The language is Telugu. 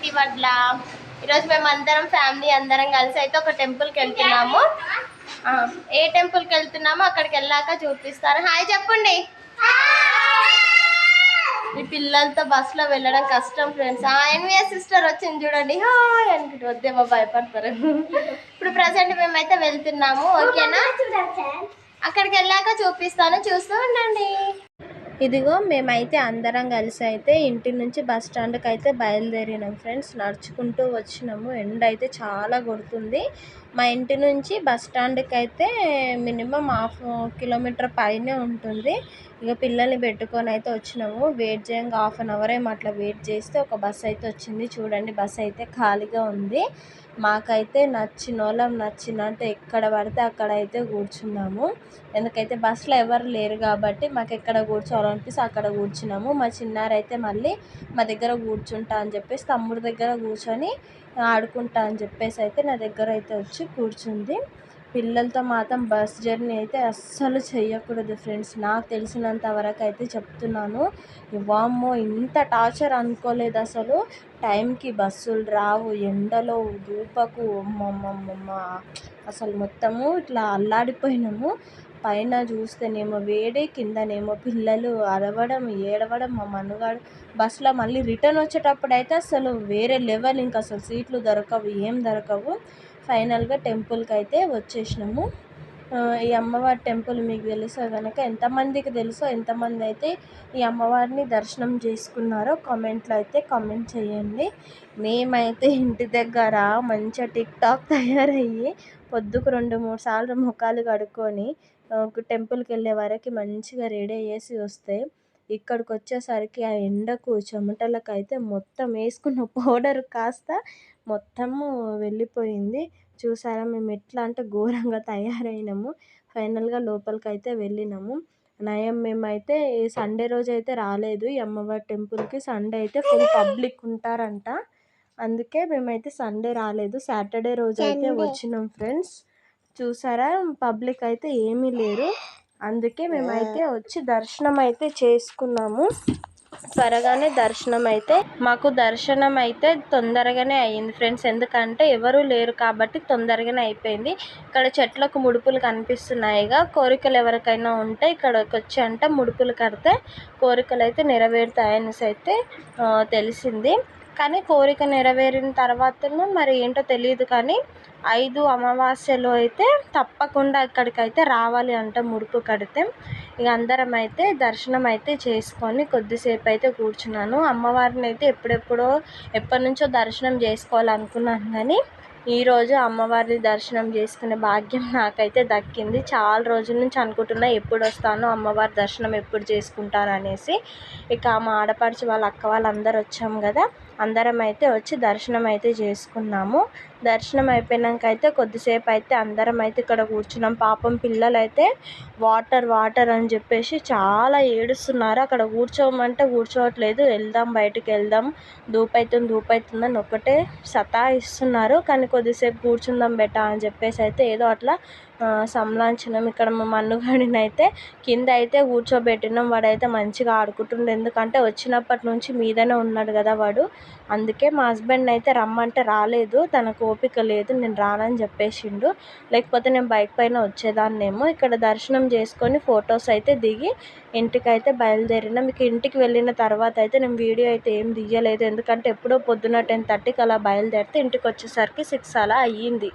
ప్రీతి వడ్ల. ఈరోజు మేము అందరం ఫ్యామిలీ అందరం కలిసి అయితే ఒక టెంపుల్కి వెళ్తున్నాము. ఏ టెంపుల్కి వెళ్తున్నామో అక్కడికి వెళ్ళాక చూపిస్తాను. హాయ్ చెప్పండి. ఈ పిల్లలతో బస్సులో వెళ్ళడం కష్టం ఫ్రెండ్స్. ఎన్విఎస్ సిస్టర్ వచ్చింది చూడండి. హాయ్ అనుకుంటు వద్దేమో భయపడతారు. ఇప్పుడు ప్రజెంట్ మేమైతే వెళ్తున్నాము. ఓకేనా? అక్కడికి వెళ్ళాక చూపిస్తాను. చూస్తూ ఉండండి. ఇదిగో మేమైతే అందరం కలిసి అయితే ఇంటి నుంచి బస్ స్టాండ్కి అయితే బయలుదేరినాం ఫ్రెండ్స్. నడుచుకుంటూ వచ్చినాము. ఎండ అయితే చాలా కొడుతుంది. మా ఇంటి నుంచి బస్ స్టాండ్కి అయితే మినిమం హాఫ్ కిలోమీటర్ పైనే ఉంటుంది. ఇక పిల్లల్ని పెట్టుకొని అయితే వచ్చినాము. వెయిట్ చేయంగా హాఫ్ అన్ అవర్ ఏమో అట్లా వెయిట్ చేస్తే ఒక బస్ అయితే వచ్చింది. చూడండి బస్ అయితే ఖాళీగా ఉంది. మాకైతే నచ్చిన వాళ్ళం నచ్చినట్టు ఎక్కడ పడితే అక్కడ అయితే కూర్చున్నాము. ఎందుకైతే బస్సులో ఎవరు లేరు కాబట్టి మాకు ఎక్కడ కూర్చోవాలనిపిస్తే అక్కడ కూర్చున్నాము. మా చిన్నారైతే మళ్ళీ మా దగ్గర కూర్చుంటా అని చెప్పేసి తమ్ముడు దగ్గర కూర్చొని ఆడుకుంటా అని చెప్పేసి అయితే నా దగ్గర అయితే వచ్చి కూర్చుంది. పిల్లలతో మాత్రం బస్ జర్నీ అయితే అస్సలు చేయకూడదు ఫ్రెండ్స్. నాకు తెలిసినంత వరకు అయితే చెప్తున్నాను. వామ్మో ఇంత టార్చర్ అనుకోలేదు అసలు. టైంకి బస్సులు రావు ఎండలో దూపకు అమ్మమ్మమ్మ అసలు మొత్తము ఇట్లా అల్లాడిపోయినాము. పైన చూస్తేనేమో వేడి కిందనేమో పిల్లలు అరవడం ఏడవడం మా మనుగాడు బస్సులో మళ్ళీ రిటర్న్ వచ్చేటప్పుడు అయితే అసలు వేరే లెవెల్ ఇంకా అసలు సీట్లు దొరకవు ఏం దొరకవు. ఫైనల్గా టెంపుల్కి అయితే వచ్చేసినాము ఈ అమ్మవారి టెంపుల్ మీకు తెలుసో కనుక ఎంతమందికి తెలుసో ఎంతమంది అయితే ఈ అమ్మవారిని దర్శనం చేసుకున్నారో కామెంట్లో అయితే కామెంట్ చేయండి. మేమైతే ఇంటి దగ్గర మంచిగా టిక్ టాక్ తయారయ్యి పొద్దుకు రెండు మూడు సార్లు ముఖాలు కడుక్కొని టెంపుల్కి వెళ్ళే వరకు మంచిగా రెడీ అయ్యేసి వస్తే ఇక్కడికి వచ్చేసరికి ఆ ఎండకు చెమటలకు అయితే మొత్తం వేసుకున్న పౌడర్ కాస్త మొత్తము వెళ్ళిపోయింది. చూసారా మేము ఎట్లా అంటే ఘోరంగా తయారైనాము. ఫైనల్గా లోపలికి అయితే వెళ్ళినాము. నయం మేమైతే సండే రోజు అయితే రాలేదు. ఈ అమ్మవారి టెంపుల్కి సండే అయితే ఫుల్ పబ్లిక్ ఉంటారంట. అందుకే మేమైతే సండే రాలేదు. సాటర్డే రోజు అయితే వచ్చినాం ఫ్రెండ్స్. చూసారా? పబ్లిక్ అయితే ఏమీ లేరు. అందుకే మేమైతే వచ్చి దర్శనం అయితే చేసుకున్నాము. త్వరగానే దర్శనం అయితే మాకు దర్శనం అయితే తొందరగానే అయ్యింది ఫ్రెండ్స్. ఎందుకంటే ఎవరు లేరు కాబట్టి తొందరగానే అయిపోయింది. ఇక్కడ చెట్లకు ముడుపులు కనిపిస్తున్నాయిగా. కోరికలు ఎవరికైనా ఉంటే ఇక్కడికి వచ్చి అంటే ముడుపులు కడితే కోరికలు అయితే నెరవేరుతాయనేసి అయితే తెలిసింది. కానీ కోరిక నెరవేరిన తర్వాతనో మరి ఏంటో తెలియదు కానీ ఐదు అమావాస్యలో అయితే తప్పకుండా ఇక్కడికైతే రావాలి అంట ముడుపు కడితే. ఇక అందరం అయితే దర్శనం అయితే చేసుకొని కొద్దిసేపు అయితే కూర్చున్నాను. అమ్మవారిని అయితే ఎప్పుడెప్పుడో ఎప్పటి నుంచో దర్శనం చేసుకోవాలనుకున్నాను కానీ ఈరోజు అమ్మవారిని దర్శనం చేసుకునే భాగ్యం నాకైతే దక్కింది. చాలా రోజుల నుంచి అనుకుంటున్నా ఎప్పుడు వస్తానో అమ్మవారి దర్శనం ఎప్పుడు చేసుకుంటాను అనేసి ఇక మా ఆడపడిచి వాళ్ళ అక్క వాళ్ళందరూ వచ్చాము కదా. అందరం అయితే వచ్చి దర్శనం అయితే చేసుకున్నాము. దర్శనం అయిపోయినాక అయితే కొద్దిసేపు అయితే అందరం అయితే ఇక్కడ కూర్చున్నాం. పాపం పిల్లలైతే వాటర్ వాటర్ అని చెప్పేసి చాలా ఏడుస్తున్నారు. అక్కడ కూర్చోమంటే కూర్చోవట్లేదు. వెళ్దాం బయటకు వెళ్దాం. దూపైతుంది దూపైతుందని ఒకటే సతాయిస్తున్నారు. కానీ కొద్దిసేపు కూర్చుందాం బెట్ట అని చెప్పేసి అయితే ఏదో అట్లా సంలాంచినాం ఇక్కడ మా మన్నుగాడిని అయితే కింద అయితే కూర్చోబెట్టినాం. వాడైతే మంచిగా ఆడుకుంటుండే. ఎందుకంటే వచ్చినప్పటి నుంచి మీదనే ఉన్నాడు కదా వాడు. అందుకే మా హస్బెండ్ అయితే రమ్మంటే రాలేదు. తనకు ఓపిక లేదు. నేను రానని చెప్పేసిండు. లేకపోతే నేను బైక్ పైన వచ్చేదాన్నేమో. ఇక్కడ దర్శనం చేసుకొని ఫొటోస్ అయితే దిగి ఇంటికైతే బయలుదేరినా. మీకు ఇంటికి వెళ్ళిన తర్వాత అయితే నేను వీడియో అయితే ఏం తీయలేదు. ఎందుకంటే ఎప్పుడో పొద్దున టెన్ థర్టీకి అలా బయలుదేరితే ఇంటికి వచ్చేసరికి సిక్స్ అలా అయ్యింది.